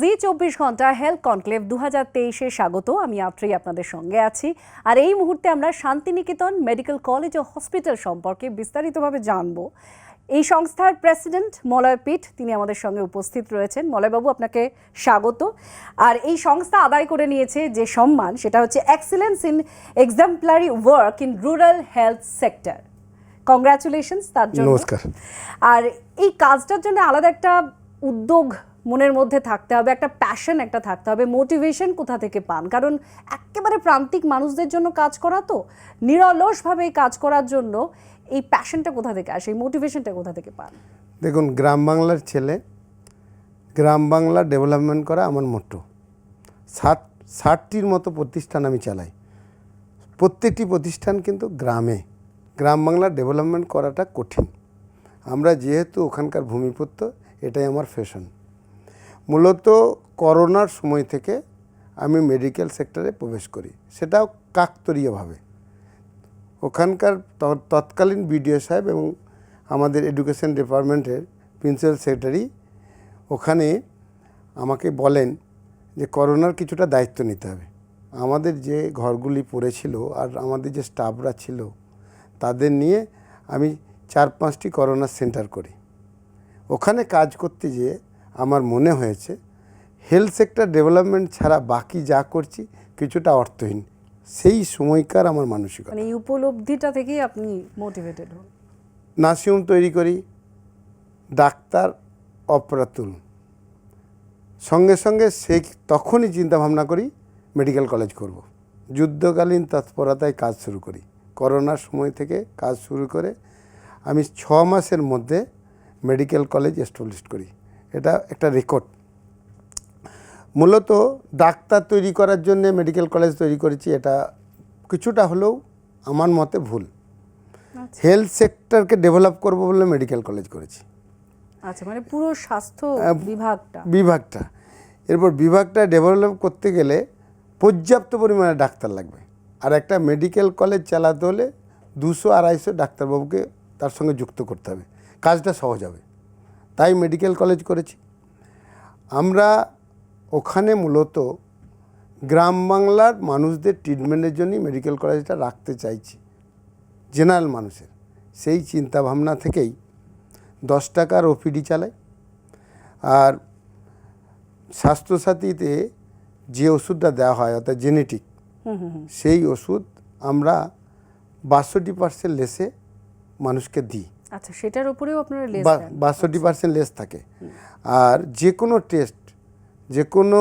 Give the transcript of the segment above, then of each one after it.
জি চব্বিশ ঘণ্টা health conclave দু হাজার তেইশে স্বাগত। আমি আত্রেই আপনাদের সঙ্গে আছি। আর এই মুহূর্তে আমরা শান্তিনিকেতন মেডিকেল কলেজ ও হসপিটাল সম্পর্কে বিস্তারিতভাবে জানব। এই সংস্থার প্রেসিডেন্ট মলয় পিঠ তিনি আমাদের সঙ্গে উপস্থিত রয়েছেন। মলয়বাবু আপনাকে স্বাগত। আর এই সংস্থা আদায় করে নিয়েছে যে সম্মান সেটা হচ্ছে excellence in exemplary work in rural health sector congratulations তার জন্য। নমস্কার। আর এই কাজটার জন্য আলাদা একটা উদ্যোগ মনের মধ্যে থাকতে হবে, একটা প্যাশন একটা থাকতে হবে মোটিভেশন কোথা থেকে পান? কারণ একেবারে প্রান্তিক মানুষদের জন্য কাজ করা তো নিরলসভাবে কাজ করার জন্য এই প্যাশনটা কোথা থেকে আসে, এই মোটিভেশনটা কোথা থেকে পান? দেখুন, গ্রাম বাংলার ছেলে, গ্রাম বাংলা ডেভেলপমেন্ট করা আমার মোটো ষাট ষাটটির মতো প্রতিষ্ঠান আমি চালাই। প্রত্যেকটি প্রতিষ্ঠান কিন্তু গ্রামে। গ্রাম বাংলা ডেভেলপমেন্ট করাটা কঠিন। আমরা যেহেতু ওখানকার ভূমিপুত্র, এটাই আমার ফ্যাশন মূলত করোনার সময় থেকে আমি মেডিকেল সেক্টরে প্রবেশ করি। সেটাও কাকতরীয়ভাবে ওখানকার তৎকালীন বিডিও সাহেব এবং আমাদের এডুকেশন ডিপার্টমেন্টের প্রিন্সিপাল সেক্রেটারি ওখানে আমাকে বলেন যে করোনার কিছুটা দায়িত্ব নিতে হবে। আমাদের যে ঘরগুলি পড়েছিল আর আমাদের যে স্টাফরা ছিল, তাদের নিয়ে আমি চার পাঁচটি করোনা সেন্টার করি। ওখানে কাজ করতে গিয়ে আমার মনে হয়েছে হেলথ সেক্টর ডেভেলপমেন্ট ছাড়া বাকি যা করছি কিছুটা অর্থহীন। সেই সময়কার আমার মানসিকতা। মানে এই উপলব্ধিটা থেকেই আপনি মোটিভেটেড হন। নার্সিংহোম তৈরি করি ডাক্তার অপ্রাতুল। সঙ্গে সঙ্গে সে তখনই চিন্তা ভাবনা করি মেডিকেল কলেজ করব। যুদ্ধকালীন তৎপরতায় কাজ শুরু করি। করোনার সময় থেকে কাজ শুরু করে আমি ছ মাসের মধ্যে মেডিকেল কলেজ এস্টাবলিশ করি। এটা একটা রেকর্ড মূলত ডাক্তার তৈরি করার জন্য মেডিকেল কলেজ তৈরি করেছি এটা কিছুটা হলেও আমার মতে ভুল। হেলথ সেক্টরকে ডেভেলপ করব বলে মেডিকেল কলেজ করেছি। আচ্ছা মানে পুরো স্বাস্থ্য বিভাগটা। বিভাগটা। এরপর বিভাগটা ডেভেলপ করতে গেলে পর্যাপ্ত পরিমাণে ডাক্তার লাগবে। আর একটা মেডিকেল কলেজ চালাতে হলে দুশো আড়াইশো ডাক্তারবাবুকে তার সঙ্গে যুক্ত করতে হবে। কাজটা সহজ হবে। তাই মেডিকেল কলেজ করেছি। আমরা ওখানে মূলত গ্রাম বাংলার মানুষদের ট্রিটমেন্টের জন্যই মেডিকেল কলেজটা রাখতে চাইছি। জেনারেল মানুষের। সেই চিন্তা ভাবনা থেকেই দশ টাকার ওপিডি চালাই। আর স্বাস্থ্যসাথীতে যে ওষুধটা দেওয়া হয় অর্থাৎ জেনেটিক সেই ওষুধ আমরা বাষট্টি পার্সেন্ট লেসে মানুষকে দিই। আচ্ছা সেটার উপরেও আপনারা লেস বাষট্টি পার্সেন্ট লেস থাকে। আর যে কোনো টেস্ট যে কোনো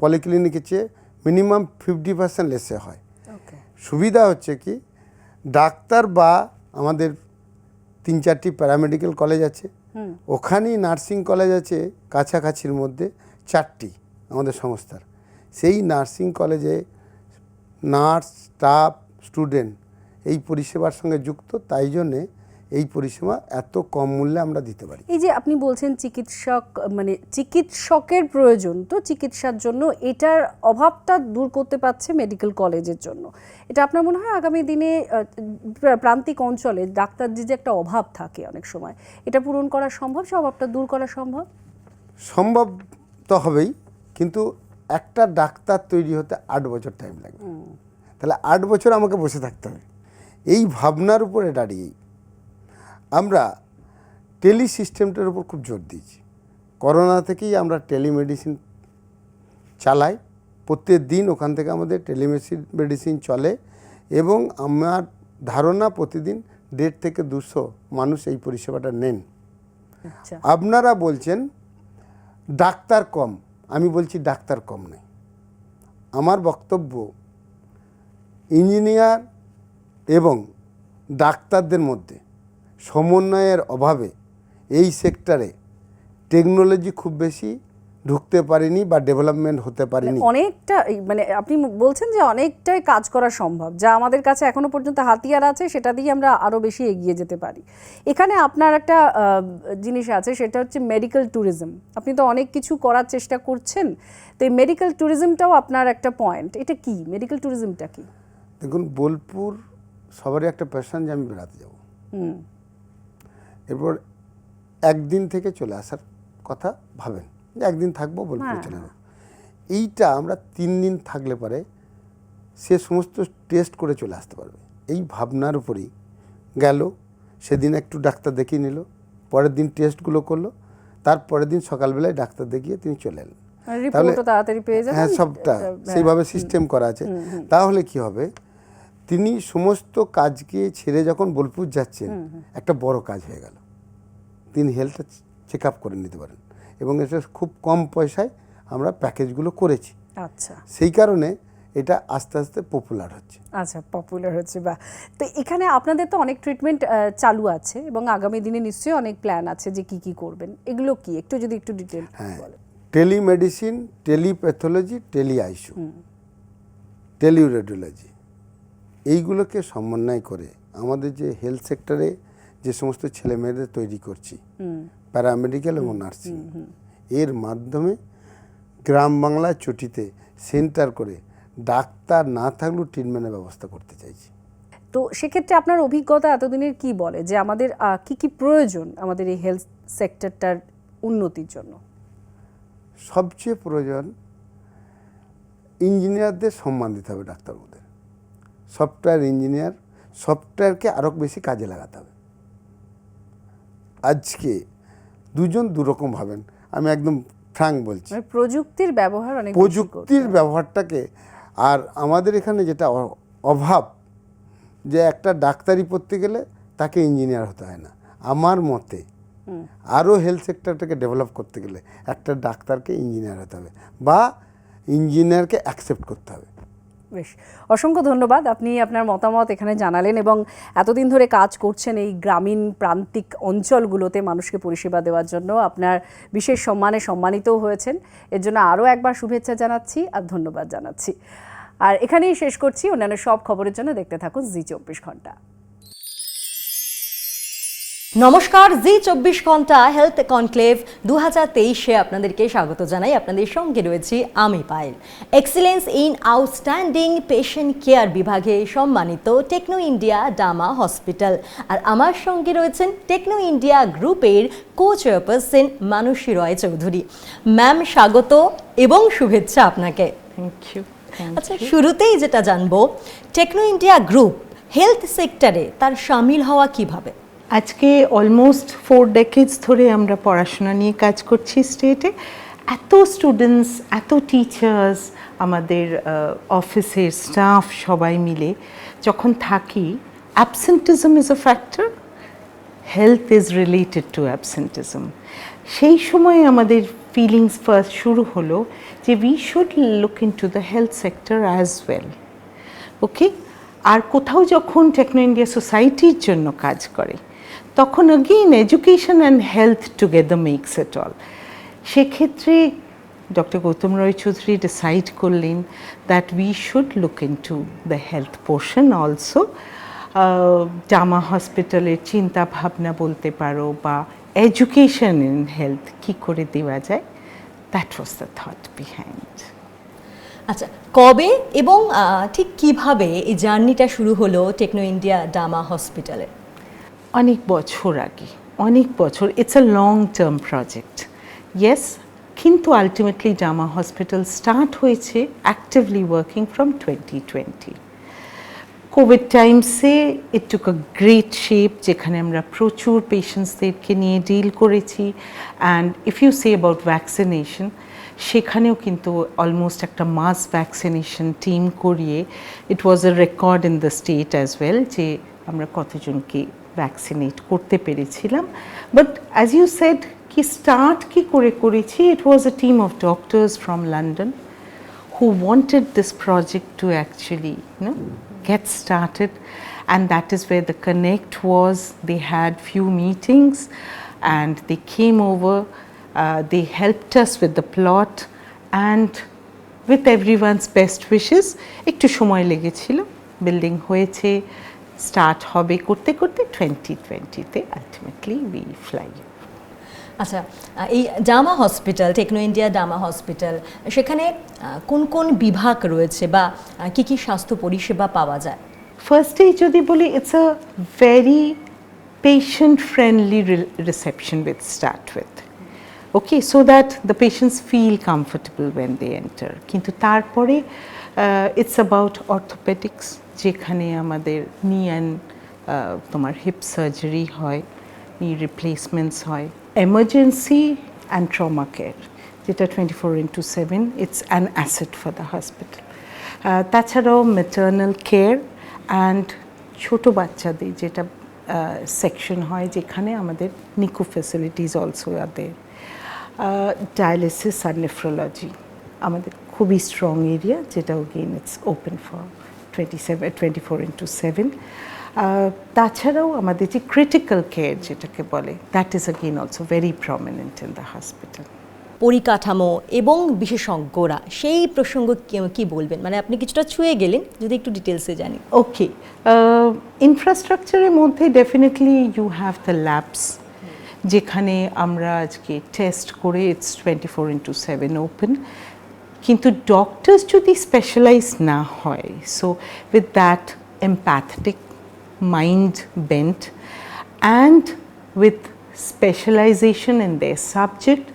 পলিক্লিনিকের চেয়ে মিনিমাম ফিফটি পার্সেন্ট লেসে হয়। ওকে সুবিধা হচ্ছে কি ডাক্তার বা আমাদের তিন চারটি প্যারামেডিক্যাল কলেজ আছে। ওখানেই নার্সিং কলেজ আছে কাছাকাছির মধ্যে চারটি আমাদের সংস্থার। সেই নার্সিং কলেজে নার্স স্টাফ স্টুডেন্ট এই পরিষেবার সঙ্গে যুক্ত তাই জন্যে এই পরিষেবা এত কম মূল্যে আমরা দিতে পারি। এই যে আপনি বলছেন চিকিৎসক মানে চিকিৎসকের প্রয়োজন তো চিকিৎসার জন্য এটার অভাবটা দূর করতে পারছে মেডিকেল কলেজের জন্য। এটা আপনার মনে হয় আগামী দিনে প্রান্তিক অঞ্চলে ডাক্তারদের যে একটা অভাব থাকে অনেক সময় এটা পূরণ করা সম্ভব সে অভাবটা দূর করা সম্ভব? সম্ভব তো হবেই কিন্তু একটা ডাক্তার তৈরি হতে আট বছর টাইম লাগে। তাহলে আট বছর আমাকে বসে থাকতে হবে। এই ভাবনার উপরে দাঁড়িয়েই। আমরা টেলি সিস্টেমটার উপর খুব জোর দিয়েছি। করোনা থেকেই আমরা টেলিমেডিসিন চালাই। প্রত্যেক দিন ওখান থেকে আমাদের টেলিমেডিসিন মেডিসিন চলে এবং আমার ধারণা প্রতিদিন দেড় থেকে দুশো মানুষ এই পরিষেবাটা নেন। আচ্ছা। আপনারা বলছেন ডাক্তার কম। আমি বলছি ডাক্তার কম নেই। আমার বক্তব্য ইঞ্জিনিয়ার এবং ডাক্তারদের মধ্যে সমন্বয়ের অভাবে এই সেক্টরে টেকনোলজি খুব বেশি ঢুকতে পারেনি বা ডেভেলপমেন্ট হতে পারেনি। অনেকটা মানে আপনি বলছেন যে অনেকটাই কাজ করা সম্ভব যা আমাদের কাছে এখনও পর্যন্ত হাতিয়ার আছে সেটা দিয়ে আমরা আরও বেশি এগিয়ে যেতে পারি। এখানে আপনার একটা জিনিস আছে সেটা হচ্ছে মেডিকেল ট্যুরিজম আপনি তো অনেক কিছু করার চেষ্টা করছেন তো এই মেডিকেল ট্যুরিজমটাও আপনার একটা পয়েন্ট এটা কি? মেডিকেল ট্যুরিজমটা কি? দেখুন বোলপুর সবারই একটা প্যাশন যে আমি বেড়াতে যাব। হুম। এরপর একদিন থেকে চলে আসার কথা ভাবেন যে একদিন থাকব বোলপুরে হ্যাঁ। চলে যাব এইটা আমরা তিন দিন থাকলে পরে সে সমস্ত টেস্ট করে চলে আসতে পারবে। এই ভাবনার উপরেই গেল সেদিন একটু ডাক্তার দেখিয়ে নিল পরের দিন টেস্টগুলো করল তার পরের দিন সকালবেলায় ডাক্তার দেখিয়ে তিনি চলে এলেন। তাড়াতাড়ি হ্যাঁ সবটা হ্যাঁ, সেইভাবে সিস্টেম করা আছে। তাহলে কি হবে? তিনি সমস্ত কাজকে ছেড়ে যখন বোলপুর যাচ্ছেন একটা বড় কাজ হয়ে গেল। তিনি হেলথটা চেক আপ করে নিতে পারেন এবং এটা খুব কম পয়সায় আমরা প্যাকেজগুলো করেছি। আচ্ছা। সেই কারণে এটা আস্তে আস্তে পপুলার হচ্ছে। আচ্ছা পপুলার হচ্ছে বা তো এখানে আপনাদের তো অনেক ট্রিটমেন্ট চালু আছে এবং আগামী দিনে নিশ্চয়ই অনেক প্ল্যান আছে যে কি কি করবেন। এগুলো কি? একটু যদি একটু ডিটেল হ্যাঁ বলেন। Telemedicine telepathology tele ICU teleradiology এইগুলোকে সমন্বয় করে আমাদের যে হেলথ সেক্টরে যে সমস্ত ছেলে মেয়েদের তৈরি করছি প্যারামেডিক্যাল এবং নার্সিং এর মাধ্যমে গ্রাম বাংলার চটিতে সেন্টার করে ডাক্তার না থাকলেও ট্রিটমেন্টের ব্যবস্থা করতে চাইছি। তো সেক্ষেত্রে আপনার অভিজ্ঞতা এতদিনের কি বলে যে আমাদের কি কি প্রয়োজন আমাদের এই হেলথ সেক্টরটার উন্নতির জন্য? সবচেয়ে প্রয়োজন ইঞ্জিনিয়ারদের সম্মান দিতে হবে ডাক্তারবাবুদের। সফটওয়্যার ইঞ্জিনিয়ার সফটওয়্যারকে আরও বেশি কাজে লাগাতে হবে। আজকে দুজন দুরকম ভাবেন আমি একদম ফ্রাঙ্ক বলছি। মানে প্রযুক্তির ব্যবহার অনেক প্রযুক্তির ব্যবহারটাকে আর আমাদের এখানে যেটা অভাব যে একটা ডাক্তারি পড়তে গেলে তাকে ইঞ্জিনিয়ার হতে হয় না। আমার মতে আরও হেলথ সেক্টরটাকে ডেভেলপ করতে গেলে একটা ডাক্তারকে ইঞ্জিনিয়ার হতে হবে বা ইঞ্জিনিয়ারকে অ্যাকসেপ্ট করতে হবে। বেশ, অসংখ্য ধন্যবাদ। আপনি আপনার মতামত এখানে জানালেন এবং এতদিন ধরে কাজ করছেন এই গ্রামীণ প্রান্তিক অঞ্চলগুলোতে মানুষকে পরিষেবা দেওয়ার জন্য। আপনার বিশেষ সম্মানে সম্মানিতও হয়েছেন। এর জন্য আরও একবার শুভেচ্ছা জানাচ্ছি আর ধন্যবাদ জানাচ্ছি। আর এখানেই শেষ করছি। অন্যান্য সব খবরের জন্য দেখতে থাকুন জি চব্বিশ ঘণ্টা। নমস্কার জি চব্বিশ ঘণ্টা হেলথ কনক্লেভ দু হাজার তেইশে আপনাদেরকে স্বাগত জানাই। আপনাদের সঙ্গে রয়েছি আমি Payel. Excellence in outstanding patient care বিভাগে সম্মানিত টেকনো ইন্ডিয়া ডামা হসপিটাল আর আমার সঙ্গে রয়েছেন টেকনো ইন্ডিয়া গ্রুপের co chairperson Manasi Roy Chowdhury ma'am স্বাগত এবং শুভেচ্ছা আপনাকে। থ্যাংক ইউ আচ্ছা শুরুতেই যেটা জানব টেকনো ইন্ডিয়া গ্রুপ হেলথ সেক্টরে তার সামিল হওয়া কীভাবে? আজকে অলমোস্ট ফোর ডেকেডস ধরে আমরা পড়াশোনা নিয়ে কাজ করছি স্টেটে এত স্টুডেন্টস এত টিচার্স আমাদের অফিসের স্টাফ সবাই মিলে যখন থাকি absenteeism is a factor health is related to absenteeism সেই সময় আমাদের ফিলিংস ফার্স্ট শুরু হলো যে we should look into the health sector as well okay আর কোথাও যখন টেকনো ইন্ডিয়া সোসাইটির জন্য কাজ করে তখন again education and health together makes it all সেক্ষেত্রে ডক্টর গৌতম রয় চৌধুরী ডিসাইড করলেন that we should look into the health portion also Jama হসপিটালের চিন্তা ভাবনা বলতে পারো বা এডুকেশন ইন হেলথ কী করে দেওয়া যায়? That was the thought behind আচ্ছা কবে এবং ঠিক কীভাবে এই জার্নিটা শুরু হলো টেকনো ইন্ডিয়া ডামা হসপিটালে অনেক বছর আগে, অনেক বছর it's a long term project yes কিন্তু আলটিমেটলি জামা হসপিটাল স্টার্ট হয়েছে actively working from twenty twenty covid টাইমসে it took a great shape যেখানে আমরা প্রচুর পেশেন্টসদেরকে নিয়ে ডিল করেছি and if you say about vaccination সেখানেও কিন্তু অলমোস্ট একটা মাস ভ্যাকসিনেশন টিম করিয়ে it was a record in the state as well যে আমরা কতজনকে ভ্যাকসিনেট করতে পেরেছিলাম বাট অ্যাজ ইউ সেড কি স্টার্ট কি করে করেছি it was a team of doctors from London who wanted this project to actually you know get started and that is where the connect was they had few meetings and they came over uh, they helped us with the plot and with everyone's best wishes একটু সময় লেগেছিল building হয়েছে start হবে করতে করতে twenty টোয়েন্টিতে ultimately we fly আচ্ছা এই Dama hospital Techno India Dama hospital সেখানে কোন কোন বিভাগ রয়েছে বা কি কি স্বাস্থ্য পরিষেবা পাওয়া যায়? ফার্স্টেই যদি বলি it's a very patient friendly reception with start with okay, so that the patients feel comfortable when they enter. কিন্তু তারপরে ইটস অ্যাবাউট অর্থোপেডিক্স যেখানে আমাদের নি অ্যান্ড তোমার হিপ সার্জারি হয় নি রিপ্লেসমেন্টস হয় এমার্জেন্সি অ্যান্ড ট্রমা কেয়ার যেটা twenty four into seven it's an asset for the hospital তাছাড়াও মেটার্নাল কেয়ার অ্যান্ড ছোটো বাচ্চাদের যেটা সেকশন হয় যেখানে আমাদের নিকো ফেসিলিটিস অলসো আদের ডায়ালিসিস আর নেফ্রোলজি আমাদের খুবই স্ট্রং এরিয়া যেটা again it's open for twenty seven twenty four into seven তাছাড়াও আমাদের যে ক্রিটিক্যাল কেয়ার যেটাকে বলে that is again also very prominent in the hospital পরিকাঠামো এবং বিশেষজ্ঞরা সেই প্রসঙ্গ কি- কি বলবেন? মানে আপনি কিছুটা ছুঁয়ে গেলেন যদি একটু ডিটেলসে জানি। ওকে ইনফ্রাস্ট্রাকচারের মধ্যে definitely you have the labs যেখানে আমরা আজকে টেস্ট করে it's twenty four into seven open কিন্তু ডক্টরস যদি স্পেশালাইজ না হয় so with that empathetic mind bent and with specialization in their subject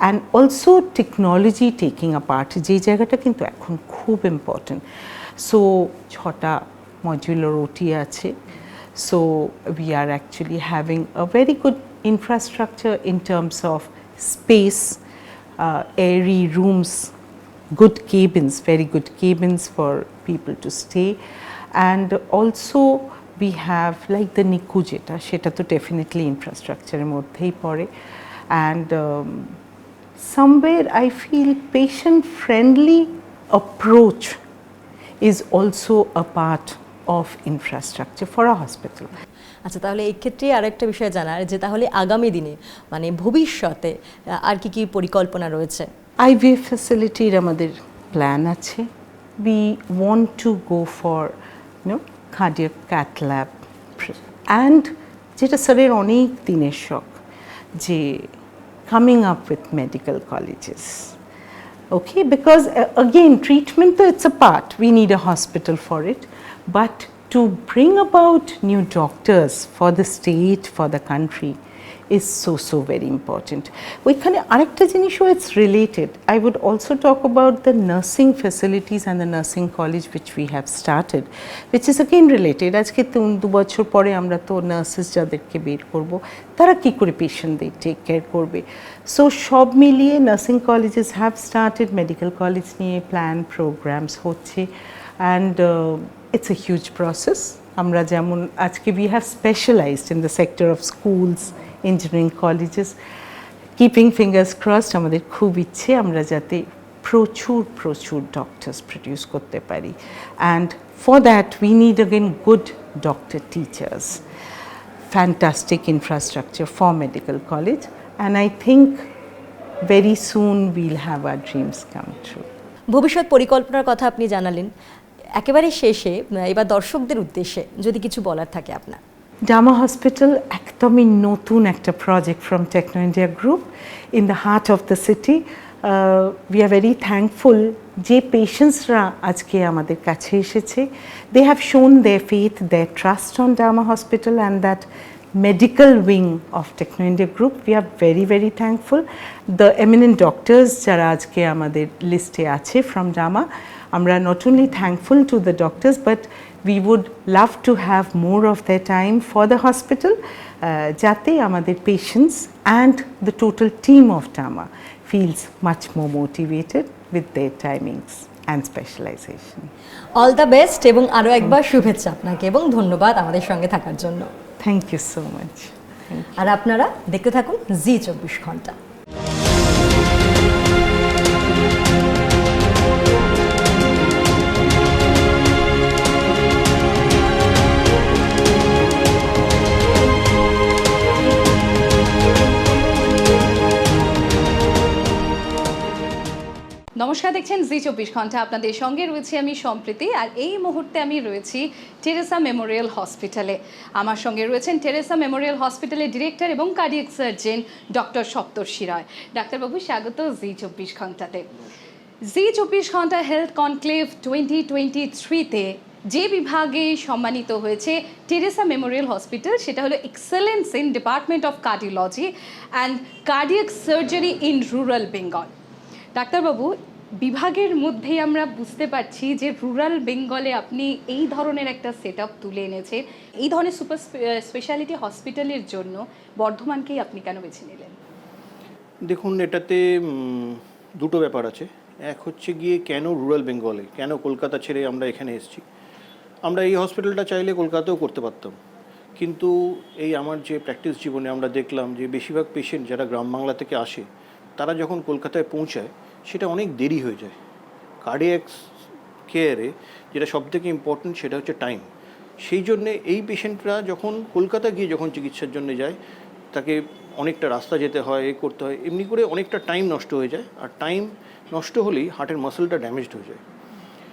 and also technology taking a part যে জায়গাটা কিন্তু এখন খুব ইম্পর্টেন্ট সো ছটা মডিউলার ওটি আছে so we are actually having a very Good infrastructure in terms of space airy rooms good cabins very good cabins for people to stay and also we have like the NICU যেটা সেটা তো definitely ইনফ্রাস্ট্রাকচারের মধ্যেই পড়ে and somewhere I feel patient friendly approach is also a part of infrastructure for a hospital. আচ্ছা তাহলে এই ক্ষেত্রে আরেকটা বিষয় জানার যে তাহলে আগামী দিনে মানে ভবিষ্যতে আর কি কি পরিকল্পনা রয়েছে? আইভিএফ ফ্যাসিলিটির আমাদের প্ল্যান আছে। We want to go for you know cardiac cath lab and যেটা স্যারের অনেক দিনের শখ যে coming up with medical colleges because uh, again treatment though it's a part. We need a hospital for it. But to bring about new doctors for the state for the country is so so very important ওইখানে আরেকটা জিনিসও it's related i would also talk about the nursing facilities and the nursing college which we have started which is again related আজকে দু বছর পরে আমরা তো nurses যাদেরকে বের করব তারা কি করে পেশেন্টদের টেক কেয়ার করবে সো সব মিলিয়ে nursing colleges have started medical college নিয়ে প্ল্যান প্রোগ্রামস হচ্ছে and it's a huge process আমরা যেমন আজকে we have specialized in the sector of schools engineering colleges keeping fingers crossed আমাদের খুব ইচ্ছে আমরা যাতে প্রচুর প্রচুর ডক্টরস প্রডিউস করতে পারি। And for that we need again good doctor teachers fantastic infrastructure for medical college. And I think very soon we'll have our dreams come true. ভবিষ্যৎ পরিকল্পনার কথা আপনি জানালেন। একেবারে শেষে এবার দর্শকদের উদ্দেশ্যে যদি কিছু বলার থাকে আপনার ডামা হসপিটাল একদমই নতুন একটা project from Techno India group in the heart of the city we are very thankful যে পেশেন্টসরা আজকে আমাদের কাছে এসেছে they have shown they faith they trust on Dama hospital and that medical wing of Techno India Group. We are very, very thankful. The eminent doctors যারা আজকে আমাদের লিস্টে আছে from DAMA, আমরা not only thankful to the doctors but we would love to have more of their time for the hospital uh, যাতে আমাদের patients and the total team of DAMA feels much more motivated with their timings and specialization. All the best এবং আরও একবার শুভেচ্ছা আপনাকে এবং ধন্যবাদ আমাদের সঙ্গে থাকার জন্য so much. Thank you. আর আপনারা দেখতে থাকুন জি চব্বিশ ঘণ্টা নমস্কার, দেখছেন জি চব্বিশ ঘণ্টা। আপনাদের সঙ্গে রয়েছে আমি সম্প্রীতি আর এই মুহূর্তে আমি রয়েছি টেরেসা মেমোরিয়াল হসপিটালে। আমার সঙ্গে রয়েছেন টেরেসা মেমোরিয়াল হসপিটালের ডিরেক্টর এবং cardiac surgeon doctor Saptarshi Ray. ডাক্তারবাবু, স্বাগত জি চব্বিশ ঘন্টাতে। জি চব্বিশ ঘণ্টা হেলথ কনক্লেভ টোয়েন্টি টোয়েন্টি থ্রিতে যে বিভাগে সম্মানিত হয়েছে টেরেসা মেমোরিয়াল হসপিটাল, সেটা হলো excellence in department of cardiology and cardiac surgery in rural Bengal. ডাক্তারবাবু বিভাগের মধ্যেই আমরা বুঝতে পারছি যে রুরাল বেঙ্গলে আপনি এই ধরনের একটা সেট তুলে এনেছেন। এই ধরনের সুপার স্পেশালিটি হসপিটালের জন্য বর্ধমানকেই আপনি কেন বেছে নিলেন? দেখুন, এটাতে দুটো ব্যাপার আছে। এক হচ্ছে গিয়ে কেন রুরাল বেঙ্গলে কেন কলকাতা ছেড়ে আমরা এখানে এসেছি? আমরা এই হসপিটালটা চাইলে কলকাতাতেও করতে পারতাম। কিন্তু এই আমার যে প্র্যাকটিস জীবনে আমরা দেখলাম যে বেশিরভাগ পেশেন্ট যারা গ্রাম বাংলা থেকে আসে, তারা যখন কলকাতায় পৌঁছায় সেটা অনেক দেরি হয়ে যায়। কার্ডিয়াক কেয়ারে যেটা সবথেকে ইম্পর্টেন্ট সেটা হচ্ছে টাইম সেই জন্যে এই পেশেন্টরা যখন কলকাতা গিয়ে যখন চিকিৎসার জন্য যায়, তাকে অনেকটা রাস্তা যেতে হয়, এ করতে হয়, এমনি করে অনেকটা টাইম নষ্ট হয়ে যায়। আর টাইম নষ্ট হলেই হার্টের মাসেলটা ড্যামেজড হয়ে যায়।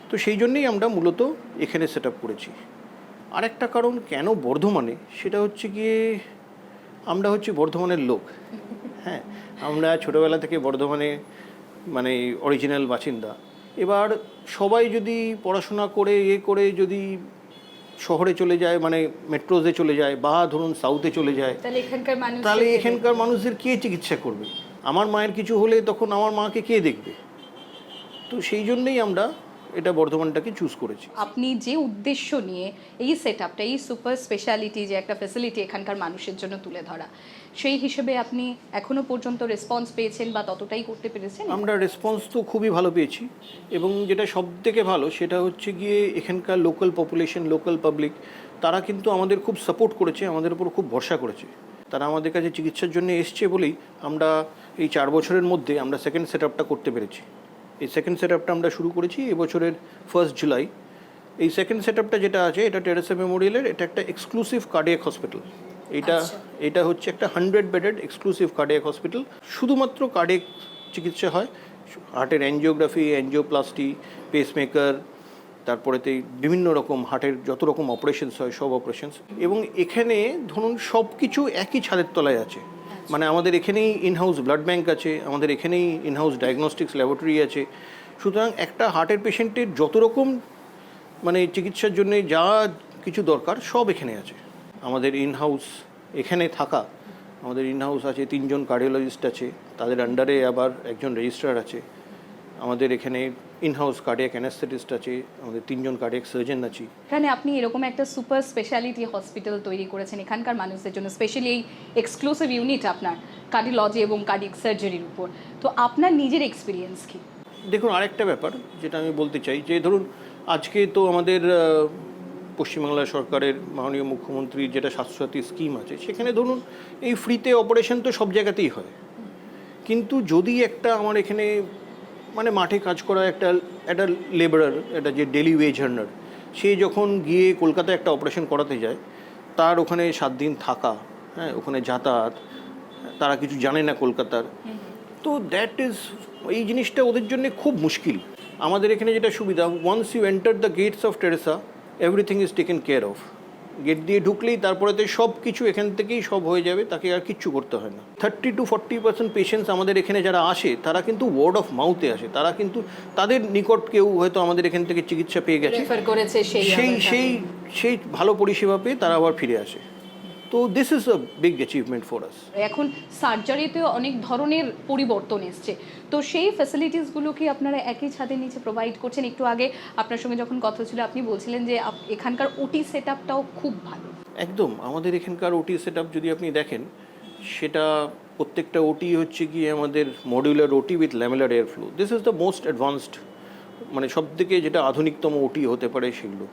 তো সেই জন্যেই আমরা মূলত এখানে সেট আপ করেছি। আরেকটা কারণ কেন বর্ধমানে, সেটা হচ্ছে গিয়ে আমরা হচ্ছে বর্ধমানের লোক। হ্যাঁ আমরা ছোটোবেলা থেকে বর্ধমানে মানে অরিজিনাল বাসিন্দা। এবার সবাই যদি পড়াশোনা করে এ করে যদি শহরে চলে যায় মানে মেট্রোজে চলে যায় বা ধরুন সাউথে চলে যায় তাহলে এখানকার তাহলে এখানকার মানুষদের কে চিকিৎসা করবে? আমার মায়ের কিছু হলে তখন আমার মাকে কে দেখবে? তো সেই জন্যই আমরা এটা বর্ধমানটাকে চুজ করেছি। আপনি যে উদ্দেশ্য নিয়ে এই সেট আপটা এই সুপার স্পেশালিটি যে একটা ফেসিলিটি এখানকার মানুষের জন্য তুলে ধরা সেই হিসেবে আপনি এখনও পর্যন্ত রেসপন্স পেয়েছেন বা ততটাই করতে পেরেছেন? আমরা রেসপন্স তো খুবই ভালো পেয়েছি এবং যেটা সব থেকে ভালো সেটা হচ্ছে গিয়ে এখানকার লোকাল পপুলেশন লোকাল পাবলিক তারা কিন্তু আমাদের খুব সাপোর্ট করেছে আমাদের উপর খুব ভরসা করেছে। তারা আমাদের কাছে চিকিৎসার জন্য এসছে বলেই আমরা এই চার বছরের মধ্যে আমরা সেকেন্ড সেট করতে পেরেছি। এই সেকেন্ড সেট আপটা আমরা শুরু করেছি এবছরের ফার্স্ট জুলাই এই সেকেন্ড সেট আপটা যেটা আছে এটা টেরেসা মেমোরিয়ালের এটা একটা এক্সক্লুসিভ কার্ডিয়াক হসপিটাল এটা এটা হচ্ছে একটা hundred bedded exclusive cardiac hospital শুধুমাত্র কার্ডিয়াক চিকিৎসা হয় হার্টের অ্যানজিওগ্রাফি অ্যানজিওপ্লাস্টি পেসমেকার তারপরেতে বিভিন্ন রকম হার্টের যত রকম অপারেশনস হয় সব অপারেশনস এবং এখানে ধরুন সব কিছু একই ছাদের তলায় আছে। মানে আমাদের এখানেই ইনহাউস ব্লাড ব্যাংক আছে, আমাদের এখানেই ইনহাউস ডায়াগনস্টিক্স ল্যাবরেটরি আছে। সুতরাং একটা হার্টের পেশেন্টের যত রকম মানে চিকিৎসার জন্য যা কিছু দরকার সব এখানে আছে। আমাদের ইনহাউস এখানে থাকা, আমাদের ইনহাউস আছে, তিনজন কার্ডিওলজিস্ট আছে, তাদের আন্ডারে আবার একজন রেজিস্ট্রার আছে। আমাদের এখানে ইনহাউস কার্ডিয়াক অ্যানাস্থেটিস্ট আছে আমাদের তিনজন কার্ডিয়াক সার্জন আছি। এখানে আপনি এরকম একটা সুপার স্পেশালিটি হসপিটাল তৈরি করেছেন এখানকার মানুষদের জন্য স্পেশালি এই এক্সক্লুসিভ ইউনিট আপনার কার্ডিওলজি এবং কার্ডিক সার্জারির উপর। তো আপনার নিজের এক্সপিরিয়েন্স কি? দেখুন আরেকটা ব্যাপার যেটা আমি বলতে চাই যে ধরুন আজকে তো আমাদের পশ্চিমবাংলা সরকারের মাননীয় মুখ্যমন্ত্রীর যেটা স্বাস্থ্যসাথী স্কিম আছে সেখানে ধরুন এই ফ্রিতে অপারেশন তো সব জায়গাতেই হয়। কিন্তু যদি একটা আমার এখানে মানে মাঠে কাজ করা একটা একটা লেবারার একটা যে ডেলি ওয়েজ আর্নার সে যখন গিয়ে কলকাতায় একটা অপারেশন করাতে যায় তার ওখানে সাত দিন থাকা হ্যাঁ ওখানে যাতায়াত তারা কিছু জানে না কলকাতার। তো দ্যাট ইজ এই জিনিসটা ওদের জন্য খুব মুশকিল। আমাদের এখানে যেটা সুবিধা once you enter the gates of Teresa everything is taken care of gate দিয়ে ঢুকলেই তারপরে তো সব কিছু এখান থেকেই সব হয়ে যাবে তাকে আর কিচ্ছু করতে হয় না। Thirty to forty percent patients আমাদের এখানে যারা আসে তারা কিন্তু ওয়ার্ড অফ মাউথে আসে। তারা কিন্তু তাদের নিকট কেউ হয়তো আমাদের এখান থেকে চিকিৎসা পেয়ে গেছে। সেই সেই সেই সেই ভালো পরিষেবা পেয়ে তারা আবার ফিরে আসে। তো this is a big achievement for us এখন সার্জারিতেও অনেক ধরনের পরিবর্তন এসছে। তো সেই ফ্যাসিলিটিসগুলো কি আপনারা একই ছাদের নিচে প্রোভাইড করছেন। একটু আগে আপনার সঙ্গে যখন কথা ছিল আপনি বলছিলেন যে এখানকার ওটি সেট খুব ভালো। একদম আমাদের এখানকার ওটি সেট যদি আপনি দেখেন সেটা প্রত্যেকটা ওটি হচ্ছে গিয়ে আমাদের modular OT with lamellar air flow this is the most advanced মানে সব থেকে যেটা আধুনিকতম ওটি হতে পারে সেগুলো।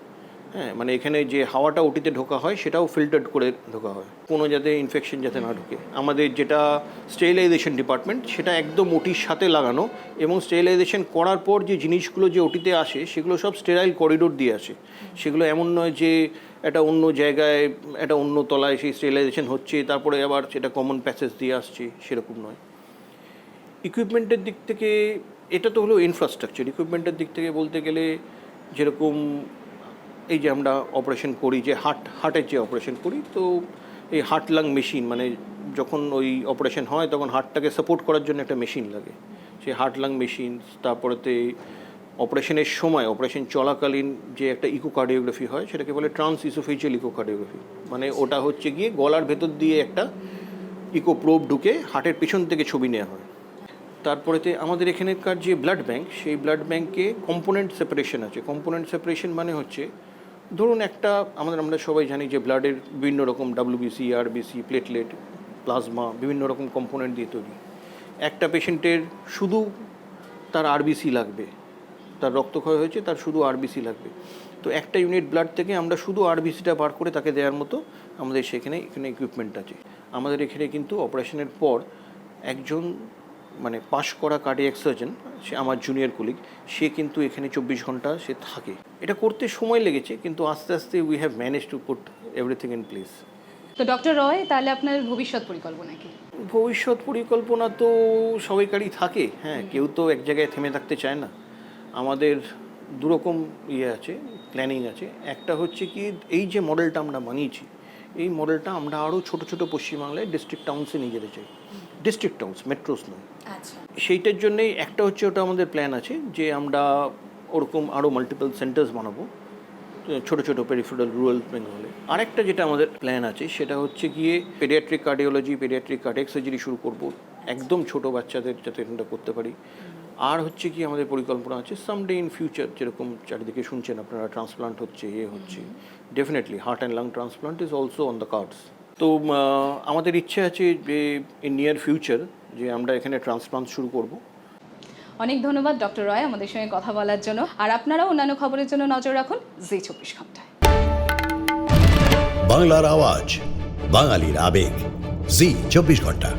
হ্যাঁ মানে এখানে যে হাওয়াটা ওটিতে ঢোকা হয়, সেটাও ফিল্টার্ড করে ঢোকা হয়। কোনো যাতে ইনফেকশন যাতে না ঢোকে। আমাদের যেটা স্টেরিলাইজেশন ডিপার্টমেন্ট সেটা একদম ওটির সাথে লাগানো এবং স্টেরিলাইজেশন করার পর যে জিনিসগুলো যে ওটিতে আসে, সেগুলো সব স্টেরাইল করিডোর দিয়ে আসে। সেগুলো এমন নয় যে একটা অন্য জায়গায়, একটা অন্য তলায় সেই স্টেরিলাইজেশন হচ্ছে, তারপরে আবার সেটা কমন প্যাসেজ দিয়ে আসছে, সেরকম নয়। ইকুইপমেন্টের দিক থেকে, এটা তো হলো ইনফ্রাস্ট্রাকচার ইকুইপমেন্টের দিক থেকে বলতে গেলে, যেরকম এই যে আমরা অপারেশন করি, যে হার্ট হার্টের যে অপারেশন করি, তো এই হার্ট লাং মেশিন মানে যখন ওই অপারেশন হয়, তখন হার্টটাকে সাপোর্ট করার জন্য একটা মেশিন লাগে। সেই হার্ট লাং মেশিন তারপরেতে অপারেশনের সময় অপারেশন চলাকালীন যে একটা ইকোকার্ডিওগ্রাফি হয়, সেটাকে বলে ট্রান্স ইসোফেজিয়াল ইকোকার্ডিওগ্রাফি মানে ওটা হচ্ছে গিয়ে গলার ভেতর দিয়ে একটা ইকো প্রোব ঢুকে হার্টের পিছন থেকে ছবি নেওয়া হয়। তারপরেতে আমাদের এখানকার যে ব্লাড ব্যাংক সেই ব্লাড ব্যাংকে কম্পোনেন্ট সেপারেশন আছে। কম্পোনেন্ট সেপারেশন মানে হচ্ছে ধরুন একটা আমাদের, আমরা সবাই জানি যে ব্লাডের বিভিন্ন রকম ডাব্লিউবিসি আরবিসি প্লেটলেট প্লাজমা বিভিন্ন রকম কম্পোনেন্ট দিয়ে তৈরি। একটা পেশেন্টের শুধু তার আরবিসি লাগবে। তার রক্তক্ষয় হয়েছে, তার শুধু আরবিসি লাগবে। তো একটা ইউনিট ব্লাড থেকে আমরা শুধু আরবিসিটা বার করে তাকে দেওয়ার মতো আমাদের সেখানে, এখানে ইকুইপমেন্ট আছে। আমাদের এখানে কিন্তু অপারেশনের পর একজন মানে পাশ করা কার্ডিয়াক সার্জন সে আমার জুনিয়র কলিগ সে কিন্তু এখানে চব্বিশ ঘণ্টা সে থাকে। এটা করতে সময় লেগেছে কিন্তু আস্তে আস্তে we have manage to put everything in place তো ডক্টর রয় তাহলে আপনার ভবিষ্যৎ পরিকল্পনা কি? ভবিষ্যৎ পরিকল্পনা তো সবাইকারই থাকে হ্যাঁ কেউ তো এক জায়গায় থেমে থাকতে চায় না। আমাদের দুরকম ইয়ে আছে প্ল্যানিং আছে। একটা হচ্ছে কি এই যে মডেলটা আমরা বানিয়েছি এই মডেলটা আমরা আরও ছোট ছোট পশ্চিমবাংলায় ডিস্ট্রিক্ট টাউন্সে নিয়ে যেতে চাই। ডিস্ট্রিক্ট টাউন্স মেট্রোস নয়। আচ্ছা। সেইটার জন্যই একটা হচ্ছে ওটা আমাদের প্ল্যান আছে যে আমরা ওরকম আরও মাল্টিপল সেন্টার্স বানাবো ছোট ছোট পেরিফেরাল রুরাল বেঙ্গলে আরেকটা যেটা আমাদের প্ল্যান আছে সেটা হচ্ছে গিয়ে paediatric cardiology paediatric cardiac surgery শুরু করব একদম ছোট বাচ্চাদের যাতে এটা করতে পারি। আর হচ্ছে কি আমাদের পরিকল্পনা আছে সামডে ইন ফিউচার যেরকম চারিদিকে শুনছেন আপনারা ট্রান্সপ্লান্ট হচ্ছে এ হচ্ছে। Definitely heart and lung transplant is also on the cards তো আমাদের ইচ্ছে আছে যে ইন নিয়ার ফিউচার যে আমরা এখানে ট্রান্সপ্লান্ট শুরু করব। অনেক ধন্যবাদ ডক্টর রয় আমাদের সঙ্গে কথা বলার জন্য। আর আপনারাও অন্যান্য খবরের জন্য নজর রাখুন জি চব্বিশ ঘন্টায়। বাংলার আওয়াজ বাঙালির আবেগ জি চব্বিশ ঘণ্টা।